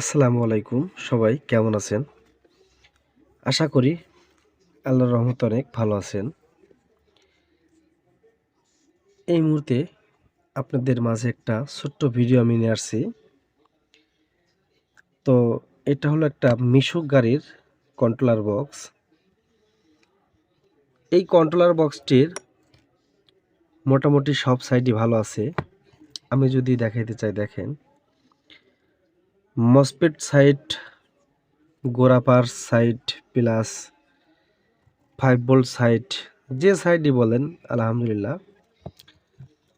আসসালামু আলাইকুম সবাই, কেমন আছেন? আশা করি আল্লাহর রহমত অনেক ভালো আছেন। এই মুহূর্তে আপনাদের মাঝে একটা ছোট্ট ভিডিও আমি নিয়ে আসছি। তো এটা হলো একটা মিশুক গাড়ির কন্ট্রোলার বক্স এই কন্ট্রোলার বক্সটির মোটামুটি সব সাইডই ভালো আছে। আমি যদি দেখাইতে চাই, দেখেন। MOSFET side গোরাপার side plus five volt side যে সাইডই বলেন, আলহামদুলিল্লাহ,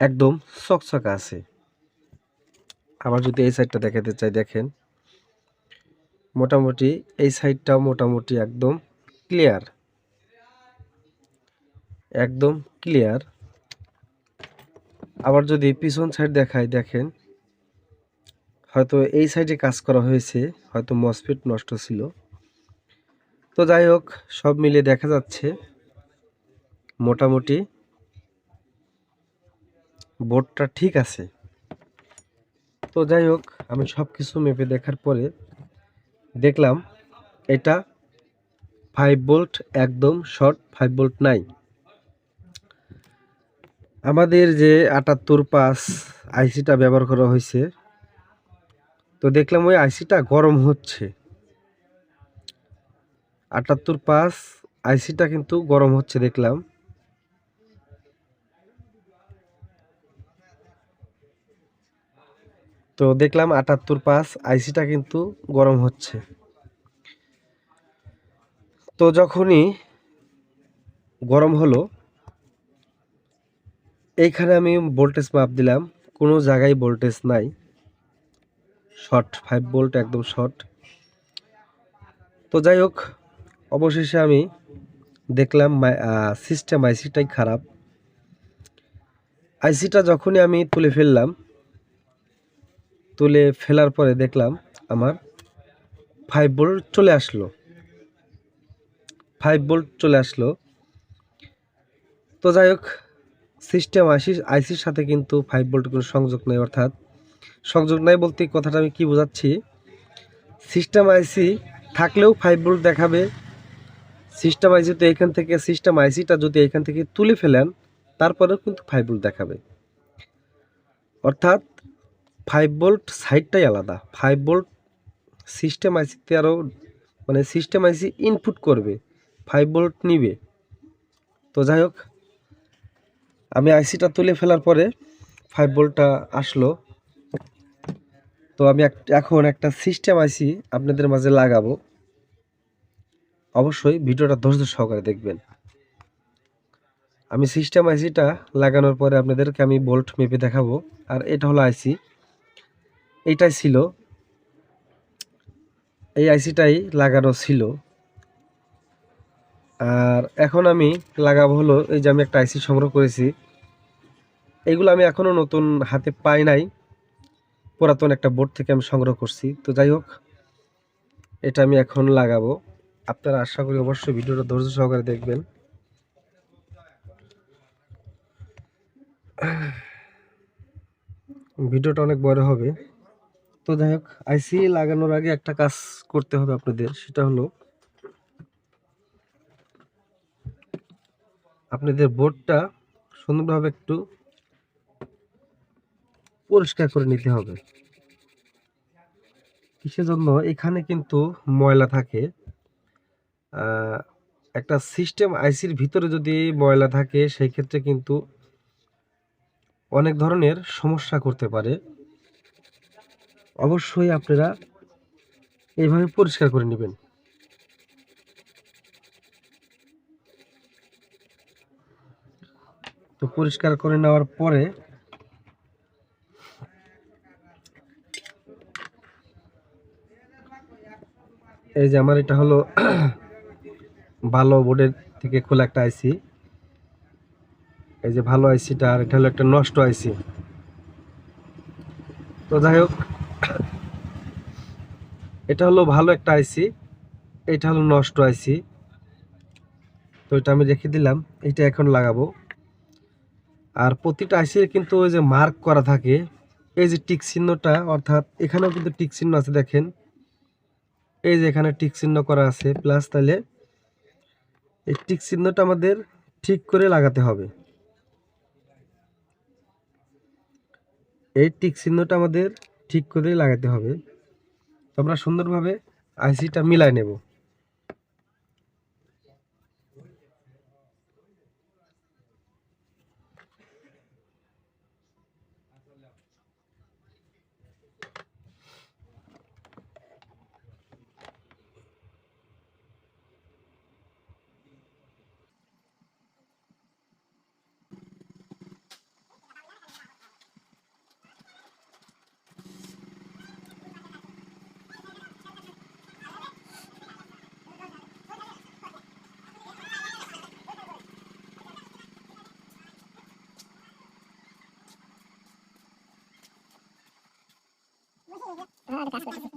একদম চকচকা আছে। আবার যদি এই সাইডটা দেখাতে চাই, দেখেন, মোটামুটি এই সাইডটাও মোটামুটি একদম ক্লিয়ার। একদম ক্লিয়ার। আবার যদি পিছন সাইড দেখাই, দেখেন হয়তো এই সাইডে কাজ করা হয়েছে, হয়তো মসফিট নষ্ট ছিল। তো যাই হোক, সব মিলে দেখা যাচ্ছে, মোটামুটি বোর্ডটা ঠিক আছে। তো যাই হোক, আমি সব কিছু মেপে দেখার পরে দেখলাম এটা ফাইভ বোল্ট একদম শর্ট ফাইভ বোল্ট নাই। আমাদের যে আটাত্তর পাঁচ আইসিটা ব্যবহার করা হয়েছে তো দেখলাম ওই আইসিটা গরম হচ্ছে। আটাত্তর পাঁচ আইসিটা কিন্তু গরম হচ্ছে দেখলাম। তো দেখলাম আটাত্তর পাঁচ আইসিটা কিন্তু গরম হচ্ছে। তো যখনই গরম হলো, এইখানে আমি ভোল্টেজ মাপ দিলাম, কোনো জায়গায় ভোল্টেজ নাই। শর্ট ফাইভ বোল্ট একদম শর্ট তো যাই হোক, অবশেষে আমি দেখলাম সিস্টেম আইসিটাই খারাপ। আইসিটা যখনই আমি তুলে ফেললাম, তুলে ফেলার পরে দেখলাম আমার ফাইভ বোল্ট চলে আসলো। ফাইভ বোল্ট চলে আসলো। তো যাই হোক সিস্টেম আইসি আইসির সাথে কিন্তু ফাইভ বোল্ট কোনো সংযোগ নেই, অর্থাৎ সংযোগ নাই বলতে কথাটা আমি কি বোঝাচ্ছি? সিস্টেম আইসি থাকলেও ফাইভ ভোল্ট দেখাবে। সিস্টেম আইসি তো এখান থেকে সিস্টেম আইসিটা যদি এখান থেকে তুলে ফেলেন, তারপরেও কিন্তু ফাইভ ভোল্ট দেখাবে। অর্থাৎ ফাইভ ভোল্ট সাইডটাই আলাদা। ফাইভ ভোল্ট সিস্টেম আইসিতে আরও মানে সিস্টেম আইসি ইনপুট করবে ফাইভ ভোল্ট নিবে। তো যাই হোক, আমি আইসিটা তুলে ফেলার পরে ফাইভ ভোল্টটা আসলো। তো আমি এখন একটা সিস্টেম আইসি আপনাদের মাঝে লাগাবো। অবশ্যই ভিডিওটা ধৈর্য সহকারে দেখবেন। আমি সিস্টেম আইসিটা লাগানোর পরে আপনাদেরকে আমি বোল্ট মেপে দেখাবো। আর এটা হলো আইসি। এইটাই ছিল। এই আইসিটাই লাগানো ছিল। আর এখন আমি লাগাবো হলো এই যে আমি একটা আইসি সংগ্রহ করেছি। এগুলো আমি এখনও নতুন হাতে পাই নাই। পুরাতন একটা বোর্ড থেকে আমি সংগ্রহ করছি। তো যাই হোক, এটা আমি এখন লাগাবো। আপনারা আশা করি অবশ্যই ভিডিওটা ধৈর্য সহকারে দেখবেন। ভিডিওটা অনেক বড় হবে। তো যাই হোক, আইসি লাগানোর আগে একটা কাজ করতে হবে আপনাদের, সেটা হলো আপনাদের বোর্ডটা সুন্দরভাবে একটু পরিষ্কার করে নিতে হবে। কিসের জন্য? এখানে কিন্তু ময়লা থাকে। একটা সিস্টেম আইসির ভিতরে যদি ময়লা থাকে সেই ক্ষেত্রে কিন্তু অনেক ধরনের সমস্যা করতে পারে। অবশ্যই আপনারা এইভাবে পরিষ্কার করে নেবেন। তো পরিষ্কার করে নেওয়ার পরে এই যে আমার এটা হলো ভালো বোর্ডের থেকে খোলা একটা আইসি। এই যে ভালো আইসিটা আর এটা হলো একটা নষ্ট আইসি। তো যাই হোক, এটা হলো ভালো একটা আইসি, এটা হলো নষ্ট আইসি। তো এটা আমি রেখে দিলাম, এটা এখন লাগাবো। আর প্রতিটা আইসির কিন্তু ওই যে মার্ক করা থাকে, এই যে টিক চিহ্নটা, অর্থাৎ এখানেও কিন্তু টিক চিহ্ন আছে দেখেন। এই যে এখানে টিক চিহ্ন করা আছে প্লাস তাহলে এই টিক চিহ্নটা আমাদের ঠিক করে লাগাতে হবে। এই টিক চিহ্নটা আমাদের ঠিক করে লাগাতে হবে। আমরা সুন্দরভাবে আইসিটা মিলাই নেব। 那个死的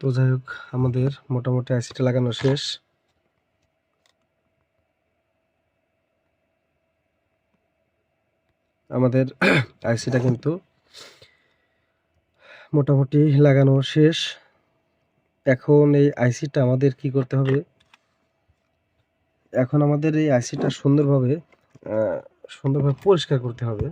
তো যাই হোক, আমাদের মোটামুটি আইসিটা লাগানো শেষ। আমাদের আইসিটা কিন্তু মোটামুটি লাগানো শেষ। এখন এই আইসিটা আমাদের কি করতে হবে? এখন আমাদের এই আইসিটা সুন্দরভাবে সুন্দরভাবে পরিষ্কার করতে হবে।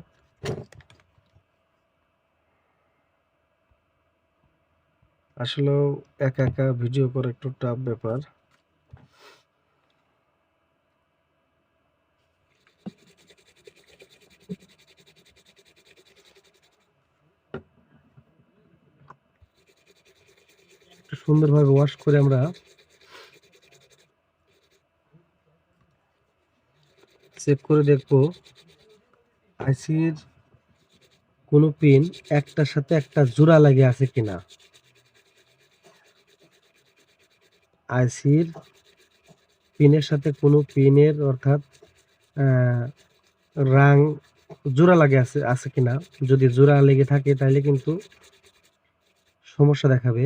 আসলেও একা একা ভিডিও করা একটু টাফ ব্যাপার। সুন্দরভাবে ওয়াশ করে আমরা চেক করে দেখব। আইসির কোনো পিন একটার সাথে একটা জোড়া লাগে আছে কিনা। আইসির পিনের সাথে কোনো পিনের অর্থাৎ রাং জোড়া লাগে আছে আছে কিনা? যদি জোড়া লেগে থাকে তাহলে কিন্তু সমস্যা দেখাবে।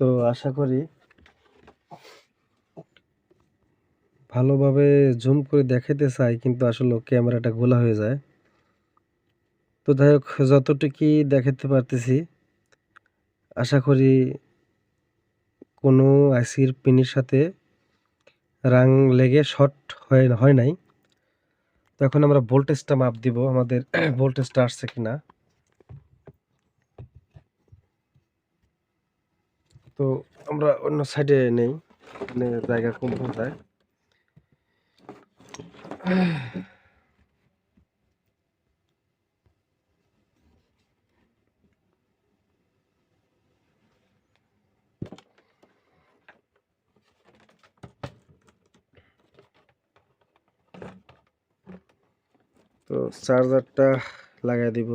তো আশা করি ভালোভাবে জুম করে দেখাতে চাই, কিন্তু আসলে ক্যামেরাটা গোলা হয়ে যায়। তো যাই হোক, যতটুকুই দেখাতে পারতেছি, আশা করি কোনো আইসির পিনের সাথে রাং লেগে শর্ট হয় হয় নাই। তো এখন আমরা ভোল্টেজটা মাপ দিব, আমাদের ভোল্টেজটা আসছে কিনা। তো আমরা অন্য সাইডে নেই মানে জায়গা কম হয়ে যায় তো চার্জারটা লাগাই দিব।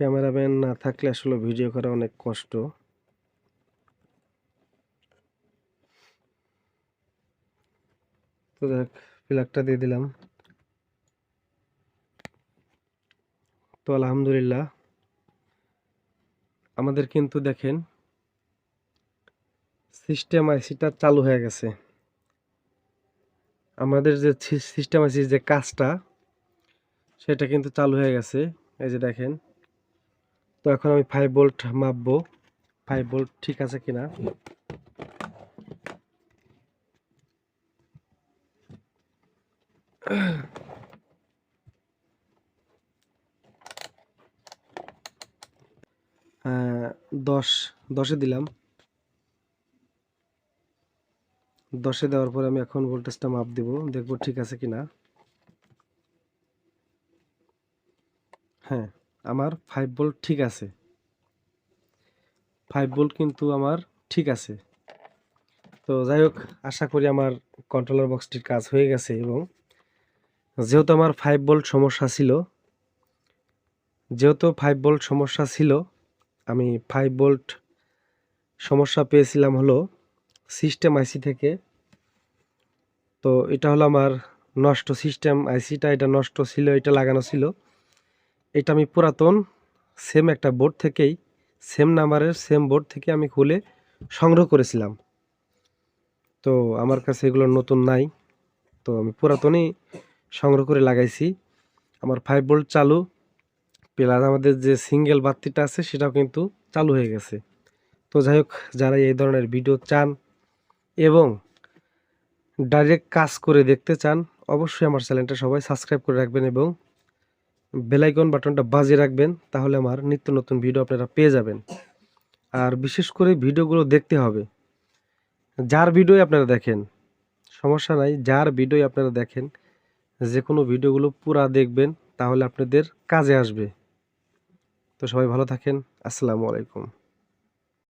ক্যামেরাম্যান না থাকলে আসলে ভিডিও করা অনেক কষ্ট। তো দেখ প্লাগটা দিয়ে দিলাম। তো আলহামদুলিল্লাহ। আমাদের কিন্তু দেখেন সিস্টেম আইসিটা চালু হয়ে গেছে। আমাদের যে সিস্টেম আইসির যে কাজটা, সেটা কিন্তু চালু হয়ে গেছে। এই যে দেখেন তো এখন আমি ফাইভ ভোল্ট মাপবো। ফাইভ ভোল্ট ঠিক আছে কিনা? দশ, দশে দিলাম। দশে দেওয়ার পর আমি এখন ভোল্টেজটা মাপ দিব, দেখব ঠিক আছে কিনা। হ্যাঁ। আমার ফাইভ বোল্ট ঠিক আছে। ফাইভ বোল্ট কিন্তু আমার ঠিক আছে। তো যাই হোক, আশা করি আমার কন্ট্রোলার বক্সটির কাজ হয়ে গেছে এবং যেহেতু আমার ফাইভ বোল্ট সমস্যা ছিল, যেহেতু ফাইভ বোল্ট সমস্যা ছিল, আমি ফাইভ বোল্ট সমস্যা পেয়েছিলাম হলো সিস্টেম আইসি থেকে। তো এটা হলো আমার নষ্ট সিস্টেম আইসিটা এটা নষ্ট ছিল, এটা লাগানো ছিল। এটা আমি পুরাতন সেম একটা বোর্ড থেকেই সেম নাম্বারের সেম বোর্ড থেকে আমি খুলে সংগ্রহ করেছিলাম। তো আমার কাছে এগুলো নতুন নাই, তো আমি পুরাতনই সংগ্রহ করে লাগাইছি। আমার ফাইভ ভোল্ট চালু প্লাস আমাদের যে সিঙ্গেল বাতিটা আছে, সেটাও কিন্তু চালু হয়ে গেছে। তো যাই হোক, যারা এই ধরনের ভিডিও চান এবং ডাইরেক্ট কাজ করে দেখতে চান, অবশ্যই আমার চ্যানেলটা সবাই সাবস্ক্রাইব করে রাখবেন এবং বেলাইকন বাটনটা বাজে রাখবেন, তাহলে আমার নিত্য নতুন ভিডিও আপনারা পেয়ে যাবেন। আর বিশেষ করে ভিডিওগুলো দেখতে হবে। যার ভিডিও আপনারা দেখেন, সমস্যা নাই, যার ভিডিও আপনারা দেখেন, যে কোনো ভিডিওগুলো পুরা দেখবেন, তাহলে আপনাদের কাজে আসবে। তো সবাই ভালো থাকেন, আসসালামু আলাইকুম।